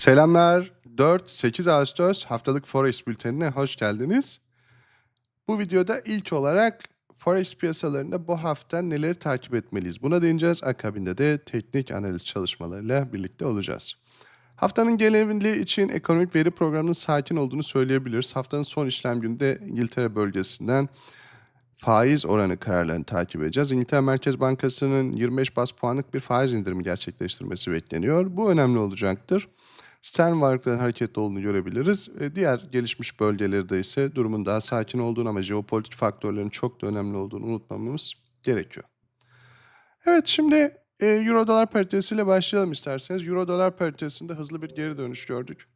Selamlar. 4-8 Ağustos haftalık Forex bültenine hoş geldiniz. Bu videoda ilk olarak Forex piyasalarında bu hafta neleri takip etmeliyiz? Buna değineceğiz. Akabinde de teknik analiz çalışmalarıyla birlikte olacağız. Haftanın geneli için ekonomik veri programının sakin olduğunu söyleyebiliriz. Haftanın son işlem gününde İngiltere bölgesinden faiz oranı kararlarını takip edeceğiz. İngiltere Merkez Bankası'nın 25 bas puanlık bir faiz indirimi gerçekleştirmesi bekleniyor. Bu önemli olacaktır. Sterlin varlıkların hareketli olduğunu görebiliriz. E, Diğer gelişmiş bölgelerde ise durumun daha sakin olduğunu ama jeopolitik faktörlerin çok da önemli olduğunu unutmamamız gerekiyor. Evet şimdi e, Euro dolar paritesiyle başlayalım isterseniz. Euro dolar paritesinde hızlı bir geri dönüş gördük.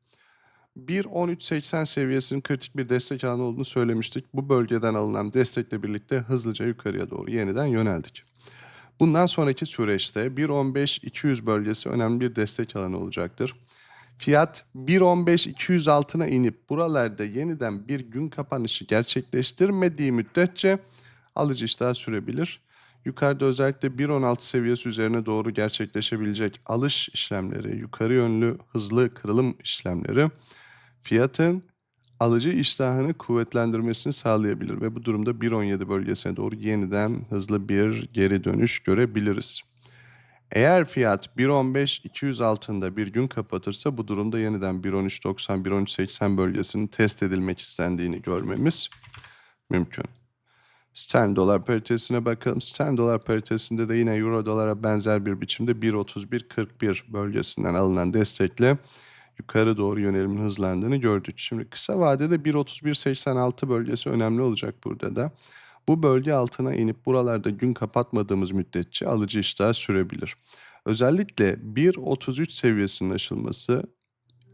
1.1380 seviyesinin kritik bir destek alanı olduğunu söylemiştik. Bu bölgeden alınan destekle birlikte hızlıca yukarıya doğru yeniden yöneldik. Bundan sonraki süreçte 1.15-200 bölgesi önemli bir destek alanı olacaktır. Fiyat 1.15-200 altına inip buralarda yeniden bir gün kapanışı gerçekleştirmediği müddetçe alıcı iştah sürebilir. Yukarıda özellikle 1.16 seviyesi üzerine doğru gerçekleşebilecek alış işlemleri, yukarı yönlü hızlı kırılım işlemleri fiyatın alıcı iştahını kuvvetlendirmesini sağlayabilir ve bu durumda 1.17 bölgesine doğru yeniden hızlı bir geri dönüş görebiliriz. Eğer fiyat 1.15-200 altında bir gün kapatırsa bu durumda yeniden 1.13.90-1.13.80 bölgesinin test edilmek istendiğini görmemiz mümkün. Sterlin dolar paritesine bakalım. Sterlin dolar paritesinde de yine euro dolara benzer bir biçimde 1.31-41 bölgesinden alınan destekle yukarı doğru yönelimin hızlandığını gördük. Şimdi kısa vadede 1.31-86 bölgesi önemli olacak burada da. Bu bölge altına inip buralarda gün kapatmadığımız müddetçe alıcı iştah sürebilir. Özellikle 1.33 seviyesinin aşılması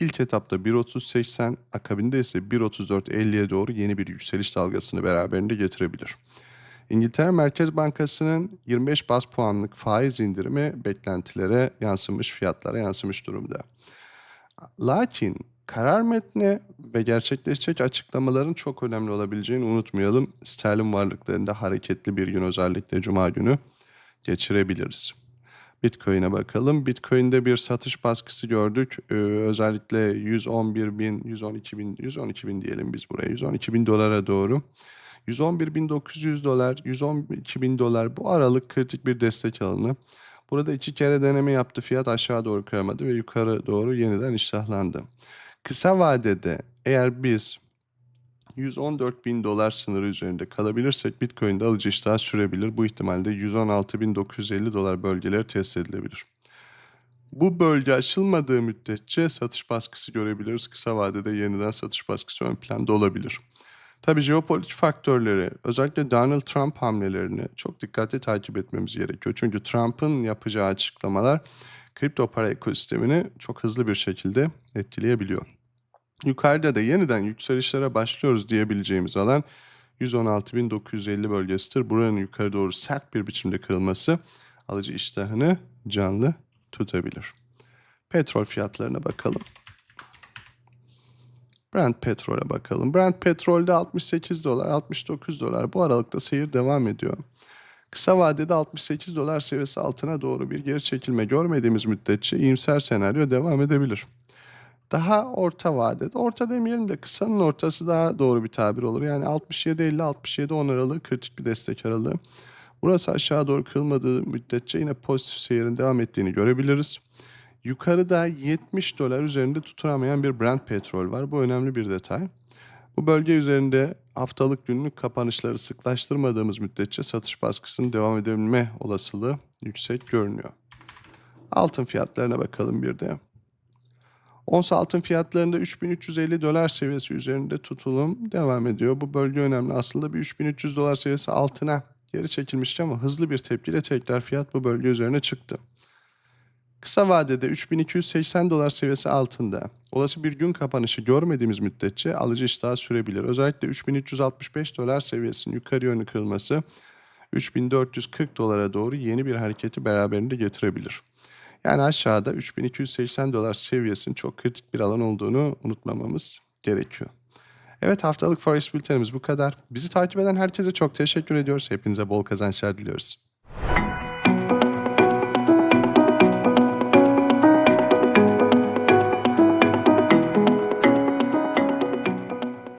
ilk etapta 1.30-80 akabinde ise 1.34-50'ye doğru yeni bir yükseliş dalgasını beraberinde getirebilir. İngiltere Merkez Bankası'nın 25 bas puanlık faiz indirimi beklentilere yansımış, fiyatlara yansımış durumda. Lakin karar metni ve gerçekleşecek açıklamaların çok önemli olabileceğini unutmayalım. Sterlin varlıklarında hareketli bir gün özellikle cuma günü geçirebiliriz. Bitcoin'e bakalım. Bitcoin'de bir satış baskısı gördük. Ee, özellikle 111 bin, 112 bin, 112 bin diyelim biz buraya. 112 bin dolara doğru. 111.900 dolar, 112 bin dolar bu aralık kritik bir destek alanı. Burada iki kere deneme yaptı. Fiyat aşağı doğru kıramadı ve yukarı doğru yeniden iştahlandı. Kısa vadede eğer biz 114 bin dolar sınırı üzerinde kalabilirsek Bitcoin'de alıcı iştah sürebilir. Bu ihtimalle 116.950 dolar bölgeleri test edilebilir. Bu bölge aşılmadığı müddetçe satış baskısı görebiliriz. Kısa vadede yeniden satış baskısı ön planda olabilir. Tabii jeopolitik faktörleri, özellikle Donald Trump hamlelerini çok dikkatli takip etmemiz gerekiyor. Çünkü Trump'ın yapacağı açıklamalar kripto para ekosistemini çok hızlı bir şekilde etkileyebiliyor. Yukarıda da yeniden yükselişlere başlıyoruz diyebileceğimiz alan 116.950 bölgesidir. Buranın yukarı doğru sert bir biçimde kırılması alıcı iştahını canlı tutabilir. Petrol fiyatlarına bakalım. Brent petrole bakalım. Brent petrolde 68 dolar, 69 dolar. Bu aralıkta seyir devam ediyor. Kısa vadede 68 dolar seviyesi altına doğru bir geri çekilme görmediğimiz müddetçe iyimser senaryo devam edebilir. Daha orta vadede, orta demeyelim de kısanın ortası daha doğru bir tabir olur. Yani 67-50-67-10 aralığı kritik bir destek aralığı. Burası aşağı doğru kırılmadığı müddetçe yine pozitif seyirin devam ettiğini görebiliriz. Yukarıda 70 dolar üzerinde tutunamayan bir Brent petrol var. Bu önemli bir detay. Bu bölge üzerinde haftalık günlük kapanışları sıklaştırmadığımız müddetçe satış baskısının devam edebilme olasılığı yüksek görünüyor. Altın fiyatlarına bakalım bir de. Ons altın fiyatlarında 3350 dolar seviyesi üzerinde tutulum devam ediyor. Bu bölge önemli. Aslında bir 3300 dolar seviyesi altına geri çekilmişti ama hızlı bir tepkiyle tekrar fiyat bu bölge üzerine çıktı. Kısa vadede 3280 dolar seviyesi altında olası bir gün kapanışı görmediğimiz müddetçe alıcı iştahı sürebilir. Özellikle 3365 dolar seviyesinin yukarı yönlü kırılması 3440 dolara doğru yeni bir hareketi beraberinde getirebilir. Yani aşağıda 3280 dolar seviyesinin çok kritik bir alan olduğunu unutmamamız gerekiyor. Evet haftalık Forex bültenimiz bu kadar. Bizi takip eden herkese çok teşekkür ediyoruz. Hepinize bol kazançlar diliyoruz.